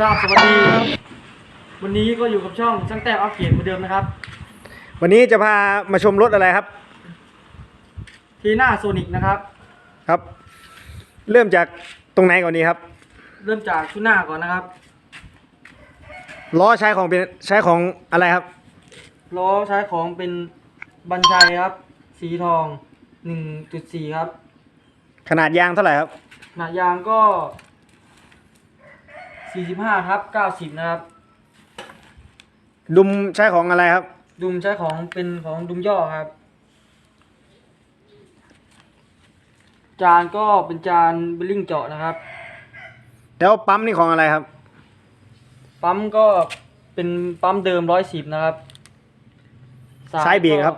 ครับสวัสดี วันนี้ก็อยู่กับช่องช่างแต้มอัปเกรดเหมือนเดิมนะครับ วันนี้จะพามาชมรถอะไรครับ ทีหน้าโซนิกนะครับ ครับ เริ่มจากตรงไหนก่อนดีครับ เริ่มจากชุดหน้าก่อนนะครับ ล้อใช้ของเป็นใช้ของอะไรครับ ล้อใช้ของเป็นบันชัยครับ สีทอง 1.4 ครับ ขนาดยางเท่าไหร่ครับขนาดยางก็ 45ครับ90 นะครับ ดุมใช้ของอะไรครับ ดุมใช้ของเป็นของดุมย่อครับ จานก็เป็นจานเบลลิงเจาะนะครับ แล้วปั๊มนี่ของอะไรครับ ปั๊มก็เป็นปั๊มเดิมร้อยสิบนะครับสายเบรกครับ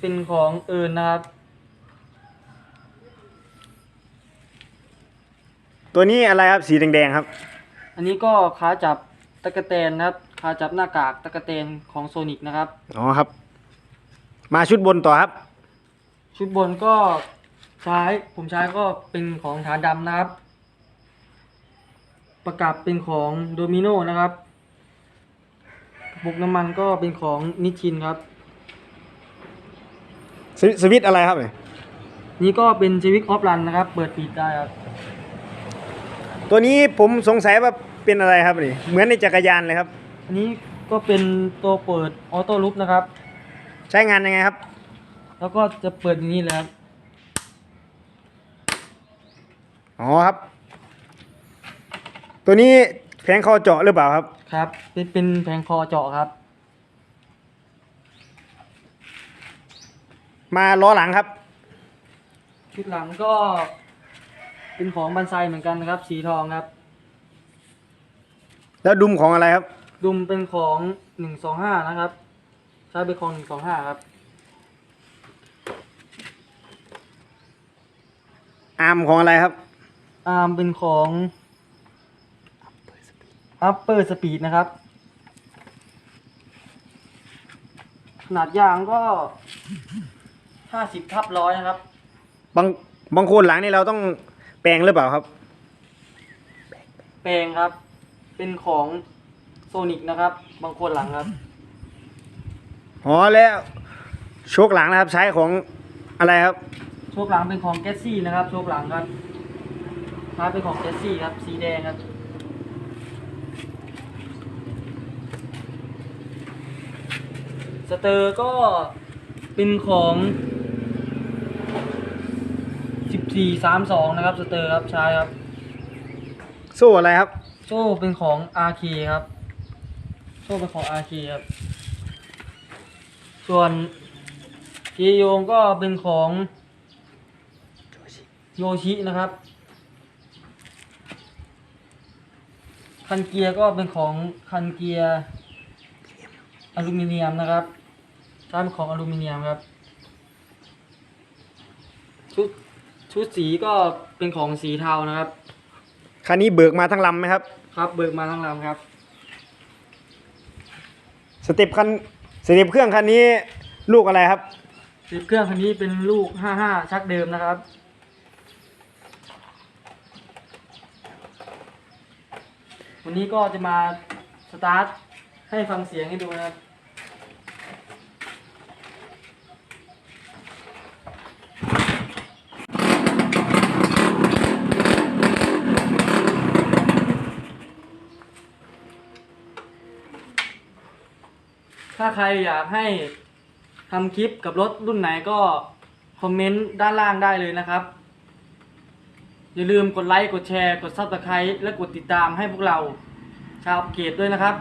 เป็นของเอิญนะครับ ตัวนี้อะไรครับสีแดงๆครับ อันนี้ก็ขาจับตะกะแตนนะครับขาจับหน้ากากตะกะแตนของโซนิกนะครับ อ๋อครับ มาชุดบนต่อครับ ชุดบนก็ใช้ผมใช้ก็เป็นของฐานดำนะครับ ประกับเป็นของโดมิโนนะครับบุกน้ำมันก็เป็นของนิชชินครับ สวิสวิตช์อะไรครับเนี่ยนี่ก็เป็นชีวิตออฟรันนะครับ เปิดปิดได้ครับ ตัวนี้ผมสงสัยว่าเป็นอะไรครับนี่เหมือนในจักรยานเลยครับ อันนี้ก็เป็นตัวเปิดออโต้ลุกนะครับ ใช้งานยังไงครับ แล้วก็จะเปิดอย่างนี้เลยครับ อ๋อครับ ตัวนี้แผงคอเจาะหรือเปล่าครับ ครับ เป็นเป็นแผงคอเจาะครับ มาล้อหลังครับ ชุดหลังก็ เป็นของบันไซเหมือนกันนะครับ สีทองครับ แล้วดุมของอะไรครับ ดุมเป็นของหนึ่งสองห้านะครับ ใช้เป็นของหนึ่งสองห้าครับ อาร์มของอะไรครับ อาร์มเป็นของ upper speed นะครับ ขนาดยางก็ห้าสิบทับร้อยนะครับ บางบางคนหลังนี่เราต้อง แปลงหรือเปล่าครับ แปลงครับ เป็นของโซนิกนะครับ บางคนหลังครับ อ๋อแล้วโชคหลังนะครับ ใช้ของอะไรครับ โชคหลังเป็นของแกสซี่นะครับ โชคหลังครับท้ายเป็นของแกสซี่ครับ สีแดงครับ สเตอร์ก็เป็นของ สิบสี่สามสองนะครับสเตอร์ครับใช้ครับ โซ่อะไรครับ โซ่เป็นของ RK ครับ โซ่เป็นของ RK ครับ ส่วนเกียร์โยงก็เป็นของโยชินะครับ คันเกียร์ก็เป็นของคันเกียร์อลูมิเนียมนะครับใช้เป็นของอลูมิเนียมครับชุด ชุดสีก็เป็นของสีเทานะครับ คันนี้เบิกมาทั้งลำไหมครับ ครับ เบิกมาทั้งลำครับ สเต็ปคันสเต็ปเครื่องคันนี้ลูกอะไรครับติดเครื่องคันนี้เป็นลูก 55 ชักเดิมนะครับ วันนี้ก็จะมาสตาร์ทให้ฟังเสียงให้ดูนะครับ ถ้าใครอยากให้ทำคลิปกับรถรุ่นไหนก็คอมเมนต์ด้านล่างได้เลยนะครับ อย่าลืมกดไลค์ กดแชร์ กดซับสไครต์และกดติดตามให้พวกเรา ชาวอัปเกรดด้วยนะครับ